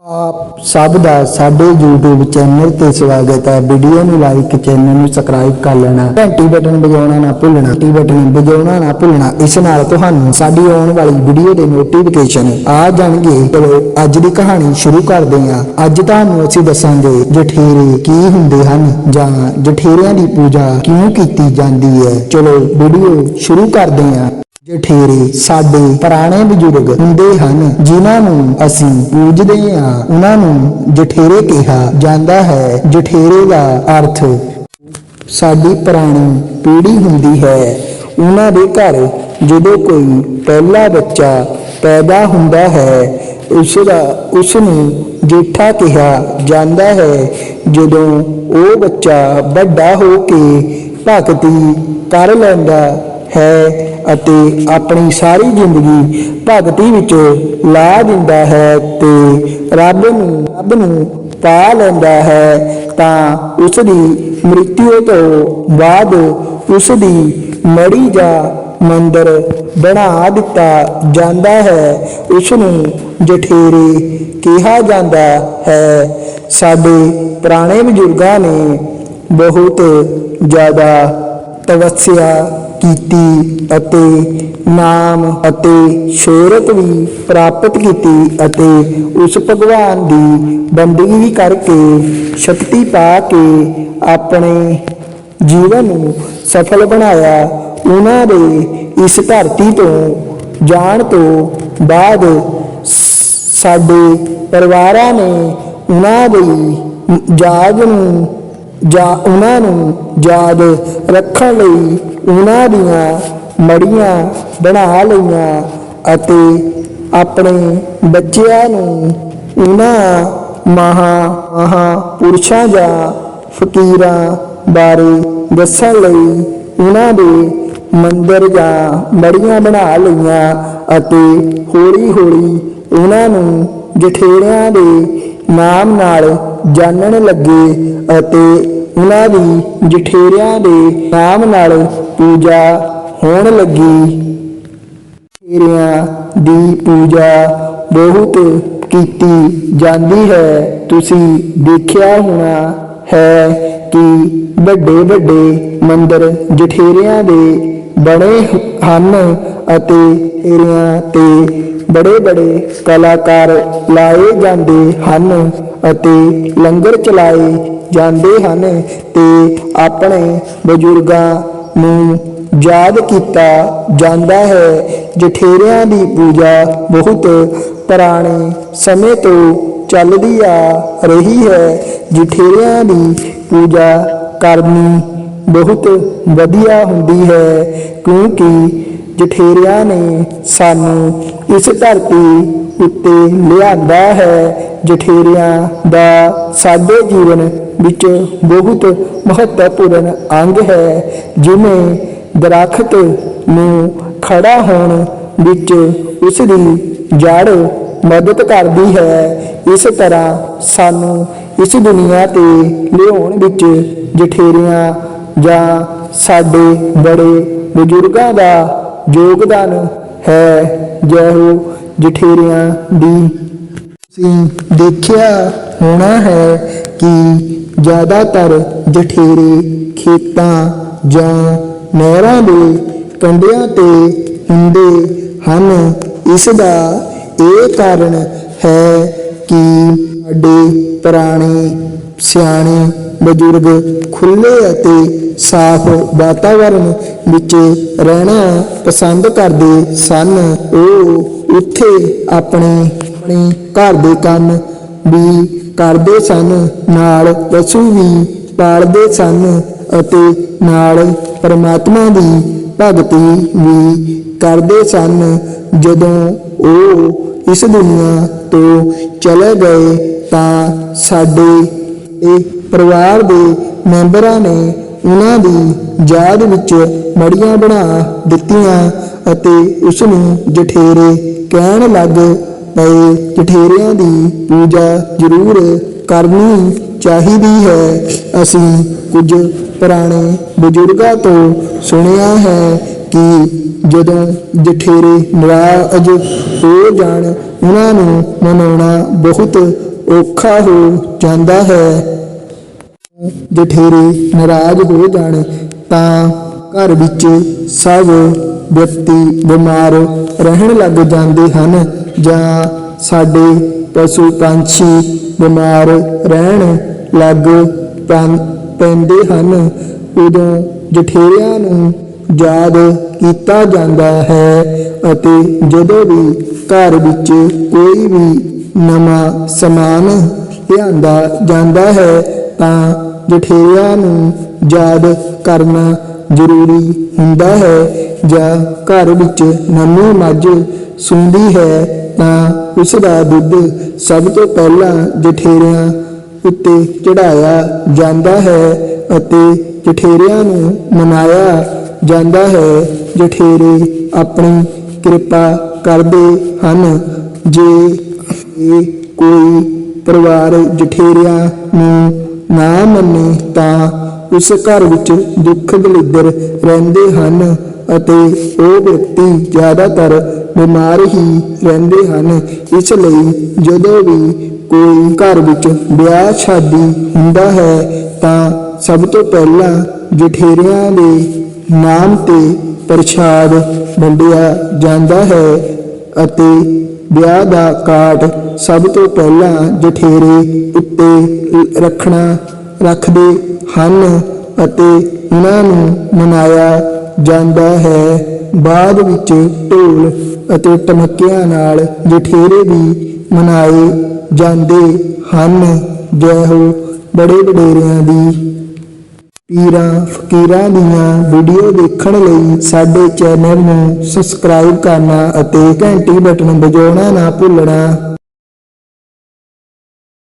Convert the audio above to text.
ਆਪ ਸਭ ਦਾ ਸਾਡੇ YouTube ਚੈਨਲ ਤੇ ਸਵਾਗਤ ਹੈ। ਵੀਡੀਓ ਨੂੰ ਲਾਈਕ ਚੈਨਲ ਨੂੰ ਸਬਸਕ੍ਰਾਈਬ ਕਰ ਲੈਣਾ। ਘੰਟੀ ਬਟਨ ਵਜਾਉਣਾ ਨਾ ਭੁੱਲਣਾ। ਘੰਟੀ ਬਟਨ ਵਜਾਉਣਾ ਨਾ ਭੁੱਲਣਾ। ਇਸ ਨਾਲ ਤੁਹਾਨੂੰ ਸਾਡੀ ਆਉਣ ਵਾਲੀ ਵੀਡੀਓ ਦੇ ਨੋਟੀਫਿਕੇਸ਼ਨ ਆ ਜਾਣਗੇ। ਚਲੋ, ਅੱਜ ਦੀ ਕਹਾਣੀ ਸ਼ੁਰੂ ਕਰਦੇ ਹਾਂ। ਅੱਜ ਤੁਹਾਨੂੰ ਅਸੀਂ ਦੱਸਾਂਗੇ ਜਠੇਰੇ ਕੀ ਹੁੰਦੇ ਹਨ ਜਾਂ ਜਠੇਰਿਆਂ ਦੀ ਪੂਜਾ ਕਿਉਂ ਕੀਤੀ ਜਾਂਦੀ ਹੈ। ਚਲੋ ਵੀਡੀਓ ਸ਼ੁਰੂ ਕਰਦੇ ਹਾਂ। ਜਠੇਰੇ, ਸਾਡੇ ਪੁਰਾਣੇ ਬਜ਼ੁਰਗ ਹੁੰਦੇ ਹਨ, ਜਿਨ੍ਹਾਂ ਨੂੰ ਅਸੀਂ ਪੂਜਦੇ ਹਾਂ। ਉਹਨਾਂ ਨੂੰ ਜਠੇਰੇ ਕਿਹਾ ਜਾਂਦਾ ਹੈ। ਜਠੇਰੇ ਦਾ ਅਰਥ, ਸਾਡੀ ਪੁਰਾਣੀ ਪੀੜ੍ਹੀ ਹੁੰਦੀ ਹੈ। ਉਹਨਾਂ ਦੇ ਘਰ ਜਦੋਂ ਕੋਈ ਪਹਿਲਾ ਬੱਚਾ ਪੈਦਾ ਹੁੰਦਾ ਹੈ, ਉਸ ਦਾ ਉਸ ਨੂੰ ਜੇਠਾ ਕਿਹਾ ਜਾਂਦਾ ਹੈ। ਜਦੋਂ ਉਹ ਬੱਚਾ ਵੱਡਾ ਹੋ ਕੇ ਭਗਤੀ ਕਰ ਲੈਂਦਾ ਹੈ ਅਤੇ ਆਪਣੀ ਸਾਰੀ ਜ਼ਿੰਦਗੀ ਭਗਤੀ ਵਿੱਚ ਲਾ ਦਿੰਦਾ ਹੈ ਤੇ ਰੱਬ ਨੂੰ ਰੱਬ ਨੂੰ ਪਾ ਲੈਂਦਾ ਹੈ, ਤਾਂ ਉਸ ਦੀ ਮ੍ਰਿਤਿੂ ਤੋਂ ਬਾਅਦ ਉਸ ਦੀ ਮੜੀ ਜਾਂ ਮੰਦਰ ਬਣਾ ਦਿੱਤਾ ਜਾਂਦਾ ਹੈ। ਉਸ ਨੂੰ ਜਠੇਰੇ ਕਿਹਾ ਜਾਂਦਾ ਹੈ। ਸਾਡੇ ਪੁਰਾਣੇ ਬਜ਼ੁਰਗਾਂ ਨੇ ਬਹੁਤ ਜ਼ਿਆਦਾ ਤਵੱਸਿਆ ਕੀਤੀ ਅਤੇ ਨਾਮ ਅਤੇ ਸ਼ੋਹਰਤ ਵੀ ਪ੍ਰਾਪਤ ਕੀਤੀ ਅਤੇ ਉਸ ਭਗਵਾਨ ਦੀ ਬੰਦਗੀ ਵੀ ਕਰਕੇ ਸ਼ਕਤੀ ਪਾ ਕੇ ਆਪਣੇ ਜੀਵਨ ਨੂੰ ਸਫਲ ਬਣਾਇਆ, ਉਹਨਾਂ ਦੇ ਇਸ ਧਰਤੀ ਤੋਂ ਜਾਣ ਤੋਂ ਬਾਅਦ ਸਾਡੇ ਪਰਿਵਾਰਾਂ ਨੇ ਉਹਨਾਂ ਦੀ ਯਾਦ ਨੂੰ ਜਾਂ, ਉਹਨਾਂ ਨੂੰ ਯਾਦ ਰੱਖਣ ਲਈ ਉਹਨਾਂ ਦੀਆਂ ਮੜੀਆਂ ਬਣਾ ਲਈਆਂ ਅਤੇ ਆਪਣੇ ਬੱਚਿਆਂ ਨੂੰ ਉਹਨਾਂ ਮਹਾ ਮਹਾ ਪੁਰਸ਼ਾਂ ਜਾਂ ਫਕੀਰਾਂ ਬਾਰੇ ਦੱਸਣ ਲਈ ਉਹਨਾਂ ਦੇ ਮੰਦਰ ਜਾਂ ਮੜੀਆਂ ਬਣਾ ਲਈਆਂ ਅਤੇ ਹੌਲੀ ਹੌਲੀ ਉਹਨਾਂ ਨੂੰ ਜਠੇੜਿਆਂ ਦੇ ਨਾਮ ਨਾਲ ਜਾਣਨ ਲੱਗੇ ਅਤੇ ਉਹਨਾਂ ਦੀ ਜਠੇਰਿਆਂ ਦੇ ਨਾਮ ਨਾਲ ਪੂਜਾ ਹੋਣ ਲੱਗੀ। ਜਠੇਰਿਆਂ ਦੀ ਪੂਜਾ ਬਹੁਤ ਕੀਤੀ ਜਾਂਦੀ ਹੈ। ਤੁਸੀਂ ਦੇਖਿਆ ਹੋਣਾ ਹੈ ਕਿ ਵੱਡੇ ਵੱਡੇ ਮੰਦਰ ਜਠੇਰਿਆਂ ਦੇ ਬਣੇ ਹਨ ਅਤੇ ਏਰੀਆਂ ਤੇ ਬੜੇ ਬੜੇ ਕਲਾਕਾਰ ਲਾਏ ਜਾਂਦੇ ਹਨ ਅਤੇ ਲੰਗਰ ਚਲਾਏ ਜਾਂਦੇ ਹਨ ਤੇ ਆਪਣੇ ਬਜ਼ੁਰਗਾਂ ਨੂੰ ਯਾਦ ਕੀਤਾ ਜਾਂਦਾ ਹੈ। ਜਠੇਰਿਆਂ ਦੀ ਪੂਜਾ ਬਹੁਤ ਪੁਰਾਣੇ ਸਮੇਂ ਤੋਂ ਚੱਲਦੀ ਆ ਰਹੀ ਹੈ। ਜਠੇਰਿਆਂ ਦੀ ਪੂਜਾ ਕਰਨੀ ਬਹੁਤ ਵਧੀਆ ਹੁੰਦੀ ਹੈ ਕਿਉਂਕਿ ਜਠੇਰਿਆਂ ਨੇ ਸਾਨੂੰ ਇਸ ਧਰਤੀ ਉੱਤੇ ਲਿਆਂਦਾ ਹੈ। ਜਠੇਰਿਆਂ ਦਾ ਸਾਡੇ ਜੀਵਨ ਵਿੱਚ ਬਹੁਤ ਮਹੱਤਵਪੂਰਨ ਅੰਗ ਹੈ। ਜਿਵੇਂ ਦਰਖਤ ਨੂੰ ਖੜਾ ਹੋਣ ਵਿੱਚ ਉਸ ਦੀ ਜੜ ਮਦਦ ਕਰਦੀ ਹੈ। ਇਸ ਤਰ੍ਹਾਂ ਸਾਨੂੰ ਇਸ ਦੁਨੀਆ ਤੇ ਲਿਆਉਣ ਵਿੱਚ ਜਠੇਰਿਆਂ ਜਾਂ ਸਾਡੇ ਬੜੇ ਬਜ਼ੁਰਗਾਂ ਦਾ ਯੋਗਦਾਨ ਹੈ ਜਿਹੋ ਜਠੇਰਿਆਂ ਦੀ। ਤੁਸੀਂ ਦੇਖਿਆ ਹੋਣਾ ਹੈ ਕਿ ਜ਼ਿਆਦਾਤਰ ਜਠੇਰੇ ਖੇਤਾਂ ਜਾਂ ਨਹਿਰਾਂ ਦੇ ਕੰਢਿਆਂ ਤੇ ਹੁੰਦੇ ਹਨ। ਇਸ ਦਾ ਇਹ ਕਾਰਨ ਹੈ ਕਿ ਸਾਡੇ ਪੁਰਾਣੇ, ਸਿਆਣੇ ਬਜ਼ੁਰਗ ਖੁੱਲੇ ਅਤੇ ਸਾਫ਼ ਵਾਤਾਵਰਣ ਵਿੱਚ ਰਹਿਣਾ ਪਸੰਦ ਕਰਦੇ ਸਨ। ਉਹ ਉੱਥੇ ਆਪਣੇ ਆਪਣੇ ਘਰ ਦੇ ਕੰਮ ਵੀ ਕਰਦੇ ਸਨ, ਨਾਲ ਪਸ਼ੂ ਵੀ ਪਾਲਦੇ ਸਨ ਅਤੇ ਨਾਲ ਪਰਮਾਤਮਾ ਦੀ ਭਗਤੀ ਵੀ ਕਰਦੇ ਸਨ। ਜਦੋਂ ਉਹ ਇਸ ਦੁਨੀਆ ਤੋਂ ਚਲੇ ਗਏ ਤਾਂ ਸਾਡੇ ਇਹ ਪਰਿਵਾਰ ਦੇ ਮੈਂਬਰਾਂ ਨੇ ਉਹਨਾਂ ਦੀ ਯਾਦ ਵਿੱਚ ਮੜੀਆਂ ਬਣਾ ਦਿੱਤੀਆਂ ਅਤੇ ਉਸ ਨੂੰ ਜਠੇਰੇ ਕਹਿਣ ਲੱਗ ਪਏ, ਜਠੇਰਿਆਂ ਦੀ ਪੂਜਾ ਜ਼ਰੂਰ ਕਰਨੀ ਚਾਹੀਦੀ ਹੈ। ਅਸੀਂ ਕੁਝ ਪੁਰਾਣੇ ਬਜ਼ੁਰਗਾਂ ਤੋਂ ਸੁਣਿਆ ਹੈ ਕਿ ਜਦੋਂ ਜਠੇਰੇ ਨਾਰਾਜ਼ ਹੋ ਜਾਣ, ਉਹਨਾਂ ਨੂੰ ਮਨਾਉਣਾ ਬਹੁਤ ਔਖਾ ਹੋ ਜਾਂਦਾ ਹੈ। ਜਠੇਰੇ ਨਾਰਾਜ਼ ਹੋ ਜਾਣ ਤਾਂ ਘਰ ਵਿੱਚ ਸਭ ਵਿਅਕਤੀ ਬਿਮਾਰ ਰਹਿਣ ਲੱਗ ਜਾਂਦੇ ਹਨ ਜਾਂ ਸਾਡੇ ਪਸ਼ੂ ਪੰਛੀ ਬਿਮਾਰ ਰਹਿਣ ਲੱਗ ਪੈਂਦੇ ਹਨ। ਉਦੋਂ ਜਠੇਰਿਆਂ ਨੂੰ ਯਾਦ ਕੀਤਾ ਜਾਂਦਾ ਹੈ ਅਤੇ ਜਦੋਂ ਵੀ ਘਰ ਵਿੱਚ ਕੋਈ ਵੀ ਨਵਾਂ ਸਮਾਨ ਲਿਆਂਦਾ ਜਾਂਦਾ ਹੈ ਤਾਂ ਜਠੇਰਿਆਂ ਨੂੰ ਯਾਦ ਕਰਨਾ ਜ਼ਰੂਰੀ ਹੁੰਦਾ ਹੈ ਜਾਂ ਘਰ ਵਿੱਚ ਨਵੀਂ ਮੱਝ ਸੁੰਦੀ ਹੈ ਤਾਂ ਉਸ ਦਾ ਦੁੱਧ ਸਭ ਤੋਂ ਪਹਿਲਾਂ ਜਠੇਰਿਆਂ ਉੱਤੇ ਚੜਾਇਆ ਜਾਂਦਾ ਹੈ ਅਤੇ ਜਠੇਰਿਆਂ ਨੂੰ ਮਨਾਇਆ ਜਾਂਦਾ ਹੈ। ਜਠੇਰੇ ਆਪਣੀ ਕਿਰਪਾ ਕਰਦੇ ਹਨ। ਜੇ ਕੋਈ ਪਰਿਵਾਰ ਜਠੇਰਿਆਂ ਨੂੰ ਨਾ ਮੰਨੇ ਤਾਂ ਉਸ ਘਰ ਵਿੱਚ ਦੁੱਖ ਦਲਿੱਦਰ ਰਹਿੰਦੇ ਹਨ ਅਤੇ ਉਹ ਵਿਅਕਤੀ ਜ਼ਿਆਦਾਤਰ ਬਿਮਾਰ ਹੀ ਰਹਿੰਦੇ ਹਨ। ਇਸ ਲਈ ਜਦੋਂ ਵੀ ਕੋਈ ਘਰ ਵਿੱਚ ਵਿਆਹ ਸ਼ਾਦੀ ਹੁੰਦਾ ਹੈ ਤਾਂ ਸਭ ਤੋਂ ਪਹਿਲਾਂ ਜਠੇਰਿਆਂ ਦੇ ਨਾਮ ਤੇ ਪ੍ਰਸ਼ਾਦ ਵੰਡਿਆ ਜਾਂਦਾ ਹੈ ਅਤੇ ਵਿਆਹ ਦਾ ਕਾਰਡ ਸਭ ਤੋਂ ਪਹਿਲਾਂ ਜਠੇਰੇ ਉੱਤੇ ਰੱਖਣਾ, ਰੱਖਦੇ ਹਨ ਅਤੇ ਉਹਨਾਂ ਨੂੰ ਮਨਾਇਆ ਜਾਂਦਾ ਹੈ। ਬਾਅਦ ਵਿੱਚ ਢੋਲ ਅਤੇ ਟਮਕਿਆਂ ਨਾਲ ਜਠੇਰੇ ਵੀ ਮਨਾਏ ਜਾਂਦੇ ਹਨ। ਜੈ ਹੋ, ਬੜੇ ਵਡੇਰਿਆਂ ਦੀ ਪੀਰਾਂ, ਫਕੀਰਾਂ ਦੀਆਂ ਵੀਡੀਓ ਦੇਖਣ ਲਈ ਸਾਡੇ ਚੈਨਲ ਨੂੰ ਸਬਸਕ੍ਰਾਈਬ ਕਰਨਾ ਅਤੇ ਘੰਟੀ ਬਟਨ ਵਜਾਉਣਾ ਨਾ ਭੁੱਲਣਾ।